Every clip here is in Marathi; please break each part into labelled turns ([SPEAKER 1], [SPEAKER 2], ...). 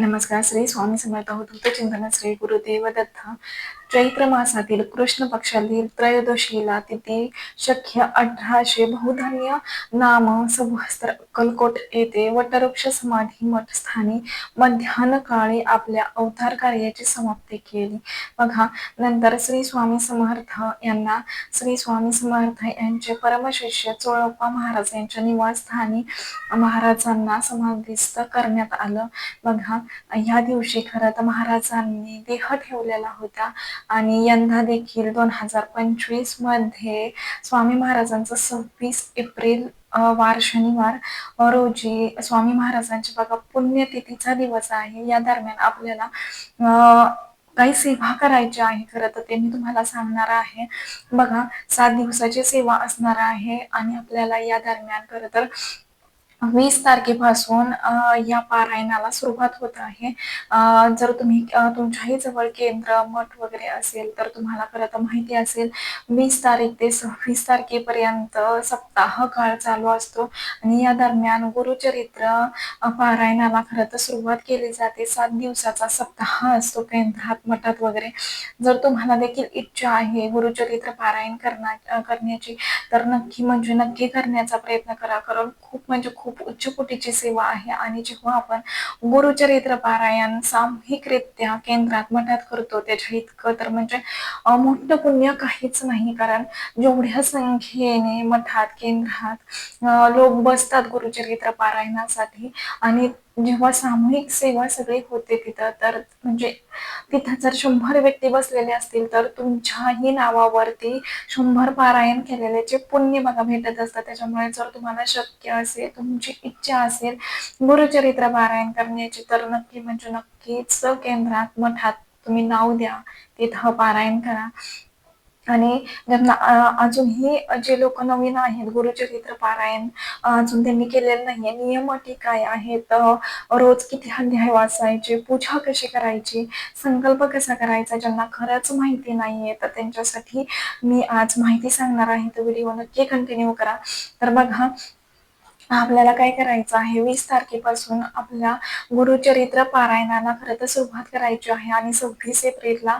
[SPEAKER 1] नमस्कार श्री स्वामी समर्थ होत चिंतन श्री गुरुदेव दत्त. चैत्र मासातील कृष्ण पक्षातील त्रयोदशीला तिथी शक्य अठराशे बहुधान्य नाम संवत्सर अक्कलकोट येथे वटवृक्ष समाधी मठ स्थानी मध्यान्ह काळी आपल्या अवतार कार्याची समाप्ती केली. बघा नंतर श्री स्वामी समर्थ यांना श्री स्वामी समर्थ यांचे परमशिष्य चोळप्पा महाराज यांच्या निवासस्थानी महाराजांना समाधिस्थ करण्यात आलं. बघा ह्या दिवशी खरं तर महाराजांनी देह ठेवलेला होता. आणि यंदा देखील दोन हजार पंचवीसमध्ये स्वामी महाराजांचं सव्वीस एप्रिल वार शनिवार रोजी स्वामी महाराजांची बघा पुण्यतिथीचा दिवस आहे. या दरम्यान आपल्याला काही सेवा करायची आहे खरं तर ते मी तुम्हाला सांगणार आहे. बघा सात दिवसाची सेवा असणार आहे आणि आपल्याला या दरम्यान खरं तर वीस तारखेपासून या पारायणाला सुरुवात होत आहे. जर तुम्ही तुमच्याही जवळ केंद्र मठ वगैरे असेल तर तुम्हाला खरं माहिती असेल वीस तारीख ते सव्वीस तारखेपर्यंत सप्ताह काळ चालू असतो. आणि या दरम्यान गुरुचरित्र पारायणाला खरं तर सुरुवात केली जाते. सात दिवसाचा सप्ताह असतो केंद्रात मठात वगैरे. जर तुम्हाला देखील इच्छा आहे गुरुचरित्र पारायण करण्या करण्याची तर नक्की म्हणजे नक्की करण्याचा प्रयत्न करा. कारण खूप म्हणजे खूप उच्च कोटीची सेवा आहे आणि जेव्हा आपण गुरुचरित्र पारायण सामूहिकरित्या केंद्रात मठात करतो त्याच्या इतकं तर म्हणजे मोठं पुण्य काहीच नाही. कारण जेवढ्या संख्येने मठात केंद्रात लोक बसतात गुरुचरित्र पारायणासाठी आणि जेव्हा सामूहिक सेवा सगळी होते तिथं तर म्हणजे तिथं जर शंभर व्यक्ती बसलेले असतील तर तुमच्याही नावावरती शंभर पारायण केलेल्याचे पुण्य बघा भेटत असतात त्याच्यामुळे जर तुम्हाला शक्य असेल तुमची इच्छा असेल गुरुचरित्र पारायण करण्याची तर नक्की म्हणजे नक्कीच केंद्रात मठात तुम्ही नाव द्या. तिथं पारायण करा. आणि ज्यांना अजूनही जे लोक नवीन आहेत गुरुचरित्र पारायण अजून त्यांनी केलेलं नाहीये. नियम अटी काय आहेत? रोज किती अध्याय वाचायचे? पूजा कशी करायची? संकल्प कसा करायचा? ज्यांना खरंच माहिती नाहीये तर त्यांच्यासाठी मी आज माहिती सांगणार आहे. तर व्हिडिओ नक्की कंटिन्यू करा. तर बघा आपल्याला काय करायचं आहे? वीस तारखेपासून आपल्या गुरुचरित्र पारायणाला खरं तर सुरुवात करायची आहे. आणि सव्वीस एप्रिलला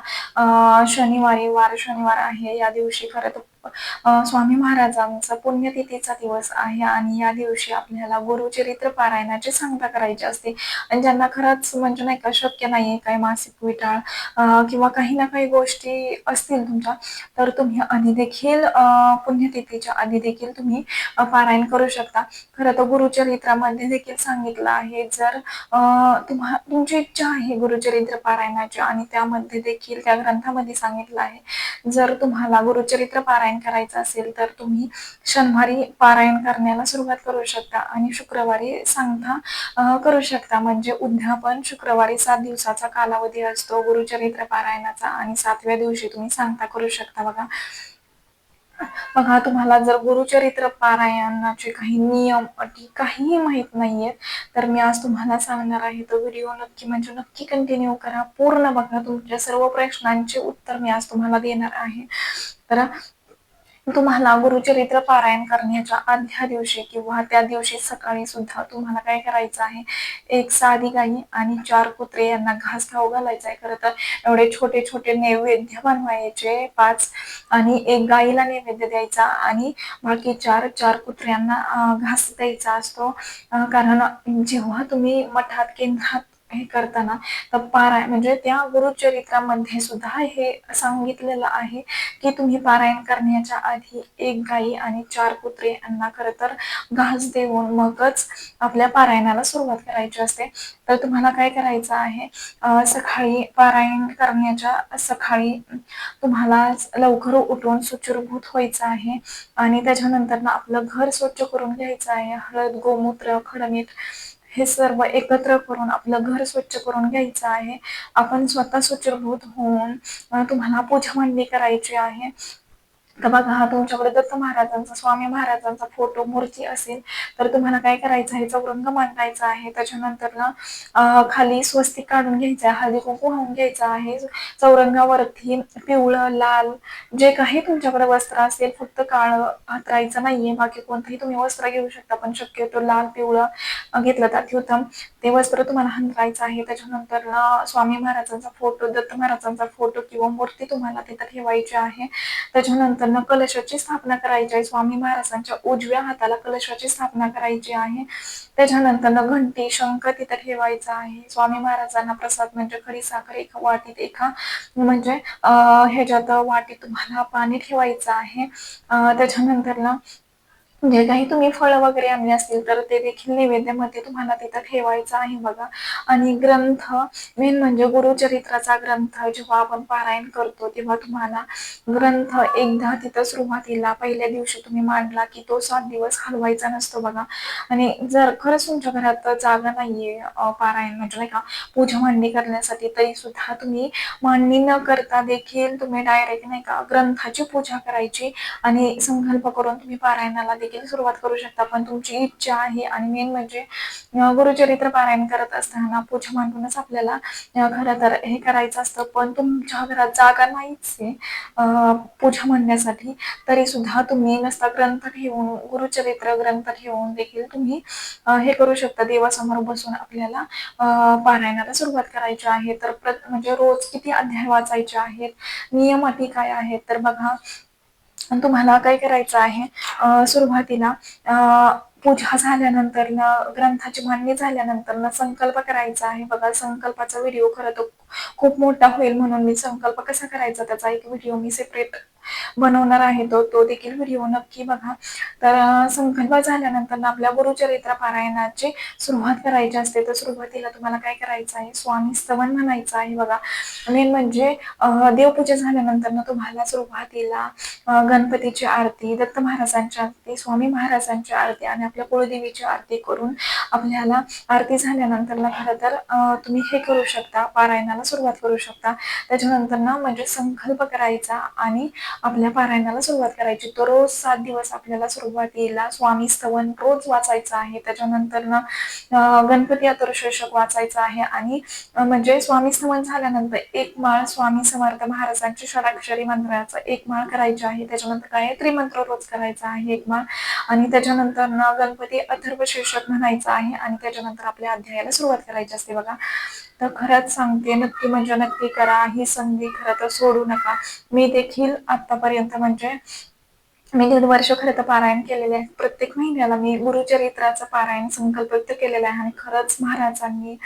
[SPEAKER 1] शनिवारी वार शनिवार आहे. या दिवशी खरं तर स्वामी महाराजांचा पुण्यतिथीचा दिवस आहे आणि या दिवशी आपल्याला गुरुचरित्र पारायणाची सांगता करायची असते. आणि ज्यांना खरंच म्हणजे नाही का शक्य नाहीये काही मासिक विटाळ किंवा काही ना काही गोष्टी असतील तुमच्या तर तुम्ही आधी देखील पुण्यतिथीच्या आधी देखील तुम्ही पारायण करू शकता. खरं तर गुरुचरित्रामध्ये देखील सांगितलं आहे जर तुम्हा तुमची इच्छा आहे गुरुचरित्र पारायणाची आणि त्यामध्ये देखील त्या ग्रंथामध्ये सांगितलं आहे जर तुम्हाला गुरुचरित्र पारायण करायचं असेल तर तुम्ही शनिवारी पारायण करण्याला सुरुवात करू शकता आणि शुक्रवारी सांगता करू शकता. म्हणजे उद्या पण शुक्रवारी सात दिवसाचा कालावधी असतो. गुरुचरित्र पारायणाचा आणि सातव्या दिवशी तुम्ही सांगता करू शकता बघा. बघा तुम्हाला जर गुरुचरित्र पारायणाचे काही नियम अटी काहीही माहीत नाहीयेत तर मी आज तुम्हाला सांगणार आहे तो व्हिडिओ नक्की म्हणजे नक्की कंटिन्यू करा. पूर्ण बघा तुमच्या सर्व प्रश्नांचे उत्तर मी आज तुम्हाला देणार आहे. तर तुम्हाला गुरुचरित्र पारायण करण्याच्या आदल्या दिवशी किंवा त्या दिवशी सकाळी सुद्धा तुम्हाला काय करायचं आहे? एक साधी गाई आणि चार कुत्रे यांना घास खाऊ घालायचा आहे. खरं तर एवढे छोटे छोटे नैवेद्य बनवायचे पाच आणि एक गाईला नैवेद्य द्यायचा आणि बाकी चार चार कुत्र्यांना घास द्यायचा असतो. कारण जेव्हा तुम्ही मठात केंद्रात हे करताना तर पारायण म्हणजे त्या गुरुचरित्रामध्ये सुद्धा हे सांगितलेलं आहे की तुम्ही पारायण करण्याच्या आधी एक गाई आणि चार कुत्रे यांना खरं तर घास देऊन मगच आपल्या पारायणाला सुरुवात करायची असते. तर तुम्हाला काय करायचं आहे? सकाळी पारायण करण्याच्या सकाळी तुम्हाला लवकर उठून सुचिरभूत व्हायचं आहे आणि त्याच्यानंतर आपलं घर स्वच्छ करून घ्यायचं आहे. हळद गोमूत्र खडमीठ हे सर्व एकत्र करून आपलं घर स्वच्छ करून घ्यायचं आहे. आपण स्वतः स्वच्छभूत होऊन तुम्हाला पूजा मांडणी करायची आहे. तर बघा हा तुमच्याकडे दत्त महाराजांचा स्वामी महाराजांचा फोटो मूर्ती असेल तर तुम्हाला काय करायचं आहे? चौरंग मांडायचा आहे. त्याच्यानंतर ना खाली स्वस्तिक काढून घ्यायचं आहे. हळदी कुंकू वाहून घ्यायचा आहे. चौरंगावरती पिवळं लाल जे काही तुमच्याकडे वस्त्र असेल फक्त काळं हातरायचं नाहीये. बाकी कोणतंही तुम्ही वस्त्र घेऊ शकता पण शक्यतो लाल पिवळं घेतलं तर अत्युत्तम. ते वस्त्र तुम्हाला हंतरायचं आहे. त्याच्यानंतर ना स्वामी महाराजांचा फोटो दत्त महाराजांचा फोटो किंवा मूर्ती तुम्हाला तिथं ठेवायची आहे. त्याच्यानंतर त्यांना कलशाची स्थापना करायची आहे. स्वामी महाराजांच्या उजव्या हाताला कलशाची स्थापना करायची आहे. त्याच्यानंतर ना घंटी शंख तिथं ठेवायचा आहे. स्वामी महाराजांना प्रसाद म्हणजे खरी साखर एका वाटीत एका म्हणजे ह्याच्यात वाटीत तुम्हाला पाणी ठेवायचं आहे. त्याच्यानंतर ना जे काही तुम्ही फळं वगैरे आणले असतील तर ते देखील नैवेद्यामध्ये तुम्हाला तिथं ठेवायचं आहे बघा. आणि ग्रंथ मेन म्हणजे गुरुचरित्राचा ग्रंथ जेव्हा आपण पारायण करतो तेव्हा तुम्हाला ग्रंथ एकदा तिथं सुरुवातीला पहिल्या दिवशी तुम्ही मांडला की तो सात दिवस हलवायचा नसतो बघा. आणि जर खरंच तुमच्या घरात जागा नाहीये पारायण म्हणजे नाही का पूजा मांडणी करण्यासाठी तरी सुद्धा तुम्ही मांडणी न करता देखील तुम्ही डायरेक्ट नाही का ग्रंथाची पूजा करायची आणि संकल्प करून तुम्ही पारायणाला देखील सुरुवात करू शकता. पण तुमची इच्छा आहे आणि मेन म्हणजे गुरुचरित्र पारायण करत असताना पूजा मांडूनच आपल्याला खरं तर हे करायचं असतं. पण तुमच्या घरात जागा नाहीच आहे पूजा मांडण्यासाठी. तरी सुद्धा तुम्ही नसता ग्रंथ घेऊन गुरुचरित्र ग्रंथ घेऊन देखील तुम्ही हे करू शकता. देवासमोर बसून आपल्याला पारायणाला सुरुवात करायची आहे. तर म्हणजे रोज किती अध्याय वाचायचे आहेत? नियम अटी काय आहेत? तर बघा तुम्हाला काय करायचं आहे? सुरुवातीला पूजा झाल्यानंतर ना ग्रंथाची मांडणी झाल्यानंतर ना संकल्प करायचा आहे. बघा संकल्पाचा व्हिडिओ खरं तर खूप मोठा होईल म्हणून मी संकल्प कसा करायचा त्याचा एक व्हिडिओ मी सेपरेट बनवणार आहे तो तो देखील व्हिडिओ नक्की बघा. तर संकल्प झाल्यानंतर आपल्या गुरुचरित्र पारायणाची सुरुवात करायची असते. तर सुरुवातीला तुम्हाला काय करायचं आहे? स्वामी स्तवन म्हणायचं आहे बघा. मेन म्हणजे देवपूजा झाल्यानंतर ना तुम्हाला सुरुवातीला गणपतीची आरती दत्त महाराजांची आरती स्वामी महाराजांची आरती आणि आपल्या कुळदेवीची आरती करून आपल्याला आरती झाल्यानंतर ना खरं तर तुम्ही हे करू शकता पारायणाला सुरुवात करू शकता. त्याच्यानंतर ना म्हणजे संकल्प करायचा आणि आपल्या पारायणाला सुरुवात करायची. तो रोज सात दिवस आपल्याला सुरुवातीला स्वामी स्तवन रोज वाचायचं आहे. त्याच्यानंतर ना गणपती आतुरशीर्षक वाचायचं आहे आणि म्हणजे स्वामी स्तवन झाल्यानंतर एक माळ स्वामी समर्थ महाराजांची षडाक्षरी मंत्राचा एक माळ करायची आहे. त्याच्यानंतर काय त्रिमंत्र रोज करायचा आहे एक माळ. आणि त्याच्यानंतर ना गणपती अथर्व शीर्षक म्हणायचं आहे आणि त्याच्यानंतर आपल्या अध्यायाला सुरुवात करायची असते बघा. तर खरंच सांगते नक्की म्हणजे नक्की करा ही संधी खरं तर सोडू नका. मी देखील आतापर्यंत म्हणजे मी दीड वर्ष खरं तर पारायण केलेले आहे. प्रत्येक महिन्याला मी गुरुचरित्राचं पारायण संकल्प केलेलं केलेला आहे आणि खरंच महाराजांनी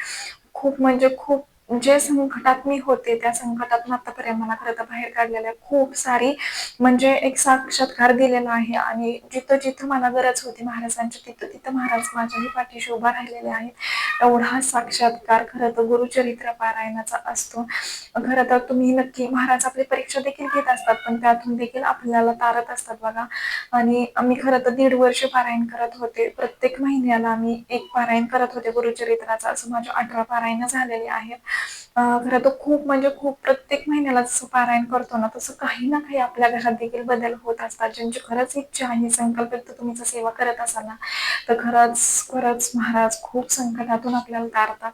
[SPEAKER 1] खूप म्हणजे खूप जे संकटात मी होते त्या संकटात आतापर्यंत मला खरं तर बाहेर आहे. खूप सारी म्हणजे एक साक्षात्कार दिलेला आहे आणि जिथं जिथं मला गरज होती महाराजांची तिथं तिथं महाराज माझ्याही पाठीशी उभा राहिलेले आहेत. एवढा साक्षात्कार खरं तर गुरुचरित्र पारायणाचा असतो. खरं तर तुम्ही नक्की महाराज आपली परीक्षा देखील घेत असतात पण त्यातून देखील आपल्याला तारत असतात बघा. आणि आम्ही खरं तर दीड वर्ष पारायण करत होते. प्रत्येक महिन्याला आम्ही एक पारायण करत होते गुरुचरित्राचा. असं माझे अठरा पारायण झालेले आहेत. खरं तर खूप म्हणजे खूप प्रत्येक महिन्याला जसं पारायण करतो ना तसं काही ना काही आपल्या घरात देखील बदल होत असतात. ज्यांची खरंच इच्छा आहे संकल्प तुम्ही जर सेवा करत असाल ना तर खरंच खरंच महाराज खूप संकटातून आपल्याला तारतात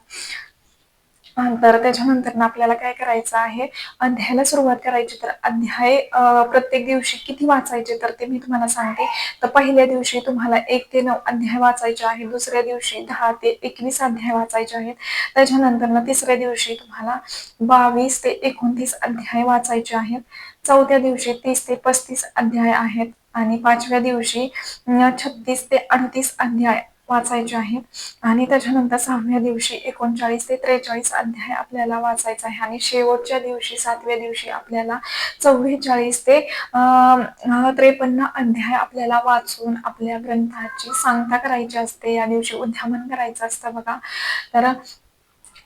[SPEAKER 1] तर त्याच्यानंतर आपल्याला काय करायचं आहे? अध्यायाला सुरुवात करायची. तर अध्याय प्रत्येक दिवशी किती वाचायचे? तर ते मी तुम्हाला सांगते. तर पहिल्या दिवशी तुम्हाला एक ते नऊ अध्याय वाचायचे आहे दुसऱ्या दिवशी दहा ते एकवीस अध्याय वाचायचे आहेत. त्याच्यानंतर तिसऱ्या दिवशी तुम्हाला बावीस ते एकोणतीस अध्याय वाचायचे आहेत. चौथ्या दिवशी तीस ते पस्तीस अध्याय आहेत. आणि पाचव्या दिवशी छत्तीस ते अडतीस अध्याय वाचायचे आहे. आणि त्याच्यानंतर सहाव्या दिवशी एकोणचाळीस ते त्रेचाळीस अध्याय आपल्याला वाचायचा आहे. आणि शेवटच्या दिवशी सातव्या दिवशी आपल्याला चव्वेचाळीस ते त्रेपन्न अध्याय आपल्याला वाचून आपल्या ग्रंथाची सांगता करायची असते. या दिवशी उद्यामन करायचं असतं बघा. तर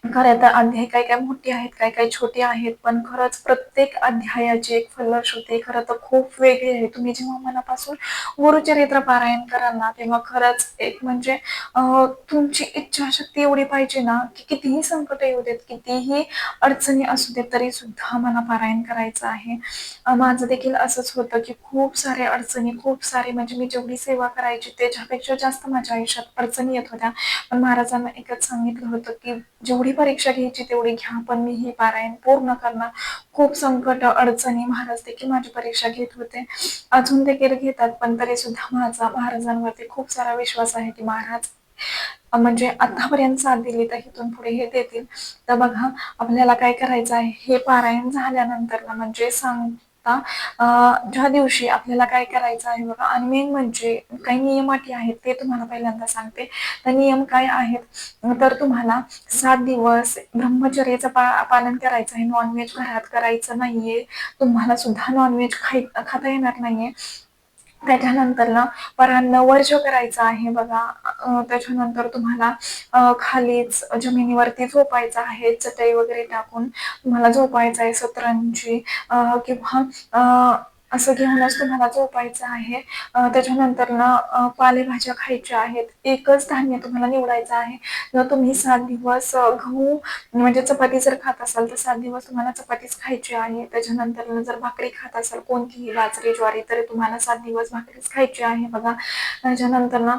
[SPEAKER 1] खरं तर अध्याय काय काय मोठे आहेत काय काय छोटे आहेत पण खरंच प्रत्येक अध्यायाची एक फलश होते. खरं तर खूप वेगळी आहे. तुम्ही जेव्हा मनापासून गुरुचरित्र पारायण कराल ना तेव्हा खरंच एक म्हणजे तुमची इच्छाशक्ती एवढी पाहिजे ना की कितीही संकट येऊ देत कितीही अडचणी असू देत तरी सुद्धा मला पारायण करायचं आहे. माझं देखील असंच होतं की खूप सारे अडचणी खूप सारे म्हणजे मी जेवढी सेवा करायची त्याच्यापेक्षा जास्त माझ्या आयुष्यात अडचणी येत होत्या. पण महाराजांना एकच सांगितलं होतं की जेवढी परीक्षा घ्यायची तेवढी घ्या पण मी हे पारायण पूर्ण करणार. खूप संकट अडचणी महाराज देखील माझी परीक्षा घेत होते. अजून देखील घेतात पण तरी सुद्धा माझा महाराजांवरती खूप सारा विश्वास आहे की महाराज म्हणजे आतापर्यंत साथ दिली तर इथून पुढे हे देतील. तर बघा आपल्याला काय करायचं आहे? हे पारायण झाल्यानंतर ना म्हणजे सांगता ज्या दिवशी आपल्याला काय करायचं आहे बघा आणि मेन म्हणजे काही नियम अटी आहेत ते तुम्हाला पहिल्यांदा सांगते. तर नियम काय आहेत? तर तुम्हाला सात दिवस ब्रह्मचर्याचं पा पालन करायचं आहे. नॉनव्हेज घरात करायचं नाहीये. तुम्हाला सुद्धा नॉनव्हेज खाय खाता येणार नाहीये. त्याच्यानंतर ना परांना वर्ज करायचं आहे बघा. त्याच्यानंतर तुम्हाला खालीच जमिनीवरती झोपायचं आहे चटई वगैरे टाकून तुम्हाला झोपायचं आहे सतरंजी किंवा असं घेऊनच तुम्हाला झोपायचं आहे. त्याच्यानंतर ना पालेभाज्या खायच्या आहेत. एकच धान्य तुम्हाला निवडायचं आहे. जर तुम्ही सात दिवस गहू म्हणजे चपाती जर खात असाल तर सात दिवस तुम्हाला चपातीच खायची आहे. त्याच्यानंतर जर भाकरी खात असाल कोणतीही बाजरी ज्वारी तर तुम्हाला सात दिवस भाकरीच खायची आहे बघा. त्याच्यानंतर ना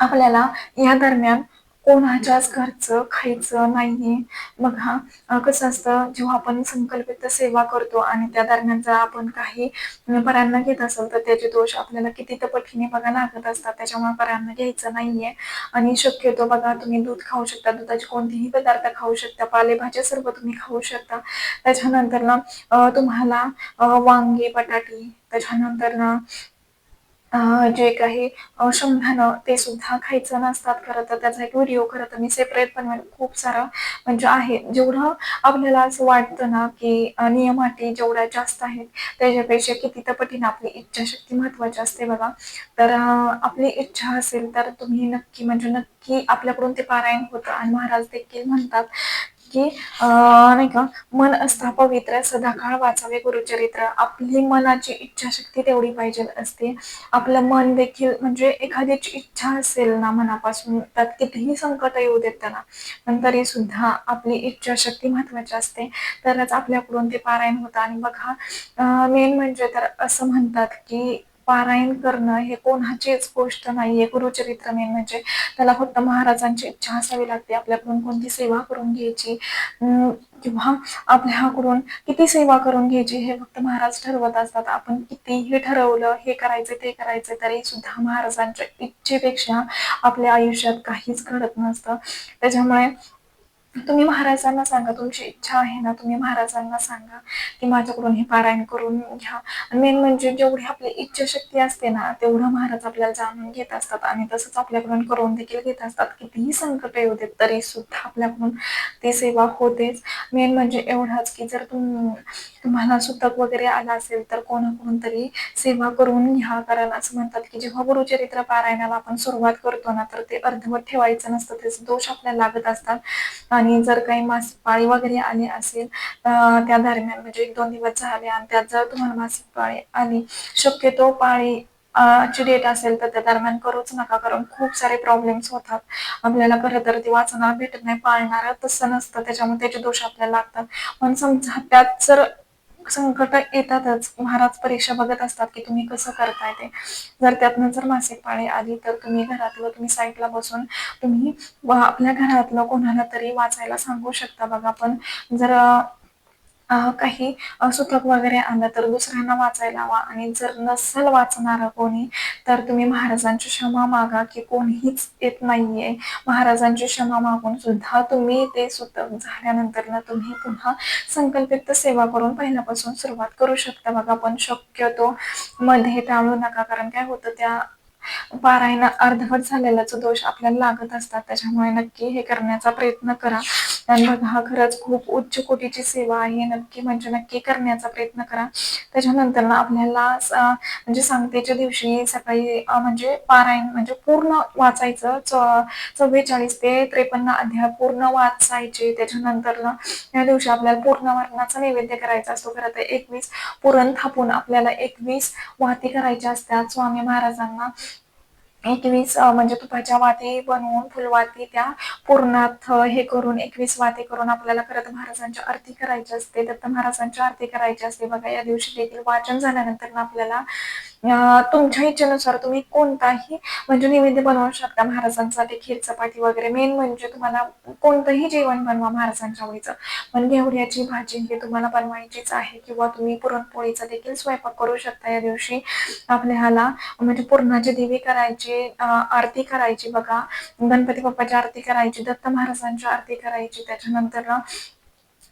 [SPEAKER 1] आपल्याला या दरम्यान कोणाच्याच घरचं खायचं नाहीये. बघा कसं असतं जेव्हा आपण संकल्पित सेवा करतो आणि त्या दरम्यान जर आपण काही परांना घेत असेल तर त्याचे दोष आपल्याला किती तर पटीने बघा लागत असतात. त्याच्यामुळे परांना घ्यायचं नाहीये. आणि शक्यतो बघा तुम्ही दूध खाऊ शकता. दुधाचे कोणतेही पदार्थ खाऊ शकता. पालेभाज्या सर्व तुम्ही खाऊ शकता. त्याच्यानंतर ना तुम्हाला वांगे बटाटे त्याच्यानंतर ना जे काही अं, शेंगदाणं ते सुद्धा खायचं नसतात खरं तर. त्याचा एक व्हिडिओ खरं तर मी सेपरेट म्हणजे बनवेल खूप सारं म्हणजे आहे. जेवढं आपल्याला असं वाटतं ना की नियमाटी नियम अटी जेवढ्या जास्त आहेत त्याच्यापेक्षा किती तर पटीनं आपली इच्छाशक्ती महत्वाची असते बघा. तर आपली इच्छा असेल तर तुम्ही नक्की म्हणजे नक्की आपल्याकडून ते पारायण होतं. आणि महाराज देखील म्हणतात की नाही का मन असता पवित्र सदाकाळ वाचावे गुरुचरित्र. आपली मनाची इच्छाशक्ती तेवढी पाहिजे असते. आपलं मन देखील म्हणजे एखाद्याची इच्छा असेल ना मनापासून त्यात कितीही संकट येऊ देत त्यांना पण तरी सुद्धा आपली इच्छाशक्ती महत्वाची असते. तरच आपल्याकडून ते पारायण होतं. आणि बघा मेन म्हणजे तर असं म्हणतात की पारायण करणं हे कोणाचीच गोष्ट नाहीये. गुरुचरित्र मेन म्हणजे त्याला फक्त महाराजांची इच्छा असावी लागते. आपल्याकडून कोणती सेवा करून घ्यायची? किंवा आपल्याकडून किती सेवा करून घ्यायची हे फक्त महाराज ठरवत असतात. आपण कितीही ठरवलं हे करायचं ते करायचं तरी सुद्धा महाराजांच्या इच्छेपेक्षा आपल्या आयुष्यात काहीच घडत नसतं. त्याच्यामुळे तुम्ही महाराजांना सांगा तुमची इच्छा आहे ना तुम्ही महाराजांना सांगा की माझ्याकडून हे पारायण करून घ्या. मेन म्हणजे जेवढी आपली इच्छाशक्ती असते ना तेवढं महाराज आपल्याला जाणून घेत असतात आणि तसंच आपल्याकडून करून देखील घेत असतात. कितीही संकट येऊ देत तरी सुद्धा आपल्याकडून ती सेवा होतेच. मेन म्हणजे एवढाच की जर तुम तुम्हाला सुतक वगैरे आला असेल तर कोणाकडून तरी सेवा करून घ्या. कारण असं म्हणतात की जेव्हा गुरुचरित्र पारायणाला आपण सुरुवात करतो ना तर ते अर्धवट ठेवायचं नसतं त्याचे दोष आपल्याला लागत असतात. आणि जर काही मासिक पाळी वगैरे आली असेल त्या दरम्यान म्हणजे एक दोन दिवस झाले आणि त्यात जर तुम्हाला मासिक पाळी आली शक्यतो पाळी ची डेट असेल तर त्या दरम्यान करूच नका कारण खूप सारे प्रॉब्लेम्स होतात. आपल्याला खरं तर ती वाचणार भेटत नाही पाळणार तसं नसतं त्याच्यामुळे त्याचे दोष आपल्याला लागतात. पण समजा त्यात जर संकट येतातच. महाराज परीक्षा बघत असतात की तुम्ही कसं करताय ते. जर त्यातनं जर मासिक पाळी आली तर तुम्ही घरातलं तुम्ही साईडला बसून तुम्ही आपल्या घरातलं कोणाला तरी वाचायला सांगू शकता बघा. पण जर अं, काही अं, सुतक वगैरे आलं तर दुसऱ्यांना वाचायला हवा आणि जर नसेल वाचणार कोणी तर तुम्ही महाराजांची क्षमा मागा की कोणीच येत नाहीये. महाराजांची क्षमा मागून सुद्धा तुम्ही ते सुतक झाल्यानंतर ना तुम्ही पुन्हा संकल्पित सेवा करून पहिल्यापासून सुरुवात करू शकता. बघा पण शक्यतो मध्ये टाळू नका कारण काय होतं त्या पारायण अर्धवट झालेल्याचा दोष आपल्याला लागत असतात. त्याच्यामुळे नक्की हे करण्याचा प्रयत्न करा. आणि हा खरंच खूप उच्च कोटीची सेवा आहे. नक्की म्हणजे नक्की करण्याचा प्रयत्न करा. त्याच्यानंतर ना आपल्याला म्हणजे सांगतेच्या दिवशी सकाळी म्हणजे पारायण म्हणजे पूर्ण वाचायचं च चव्वेचाळीस ते त्रेपन्न अध्याय पूर्ण वाचायचे. त्याच्यानंतर ना या दिवशी आपल्याला पूर्ण मरणाचा नैवेद्य करायचा असतो. खरं तर एकवीस पुरण थापून आपल्याला एकवीस वाहती करायच्या असतात. स्वामी महाराजांना एकवीस म्हणजे तुपाच्या वाती बनवून फुलवाती त्या पूर्णात हे करून एकवीस वाती करून आपल्याला खरं तर महाराजांची आरती करायची असते. दत्त महाराजांची आरती करायची असते. बघा या दिवशी देखील वाचन झाल्यानंतर ना आपल्याला तुमच्या इच्छेनुसार तुम्ही कोणताही म्हणजे नैवेद्य बनवू शकता महाराजांसाठी खीर चपाती वगैरे. मेन म्हणजे तुम्हाला कोणतंही जेवण बनवा महाराजांच्या आवडीचं. पण घेवड्याची भाजी ही तुम्हाला बनवायचीच आहे किंवा तुम्ही पुरणपोळीचा देखील स्वयंपाक करू शकता या दिवशी आपल्याला. म्हणजे पूर्णाची देवी करायची आरती करायची बघा. गणपती बाप्पाची आरती करायची दत्त महाराजांची आरती करायची. त्याच्यानंतर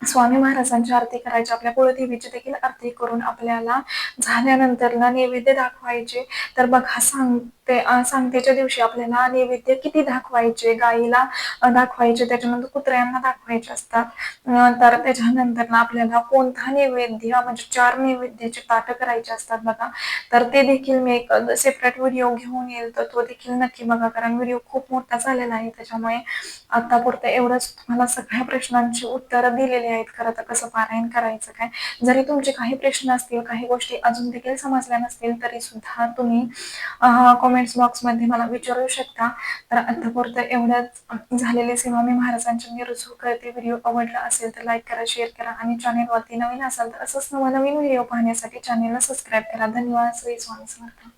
[SPEAKER 1] स्वामी महाराजांची आरती करायची आपल्या कुळदेवीची देखील आरती करून आपल्याला झाल्यानंतर ना नैवेद्य दाखवायचे. तर बघा सांगते सांगतेच्या दिवशी आपल्याला नैवेद्य किती दाखवायचे गाईला दाखवायचे त्याच्यानंतर कुत्र्यांना दाखवायचे असतात. तर त्याच्यानंतर ना आपल्याला कोणता नैवेद्य म्हणजे चार नैवेद्याचे ताट करायचे असतात बघा. तर ते देखील मी एक सेपरेट व्हिडिओ घेऊन येईल तर तो देखील नक्की बघा कारण व्हिडिओ खूप मोठा झालेला आहे त्याच्यामुळे आतापुरतं एवढंच तुम्हाला सगळ्या प्रश्नांची उत्तरं दिलेली आहेत खरं तर कसं पारायण करायचं काय? जरी तुमचे काही प्रश्न असतील काही गोष्टी अजून देखील समजल्या नसतील तरी सुद्धा तुम्ही कॉमेंट्स बॉक्समध्ये मला विचारू शकता. तर आतापुरतं एवढ्याच झालेली सेवा मी महाराजांच्या मी रुजू करते. व्हिडिओ आवडला असेल तर लाईक करा शेअर करा आणि चॅनेलवरती नवीन असाल तर असंच नवनवीन व्हिडिओ पाहण्यासाठी चॅनेलला सबस्क्राईब करा. धन्यवाद. श्री स्वामी समर्थ.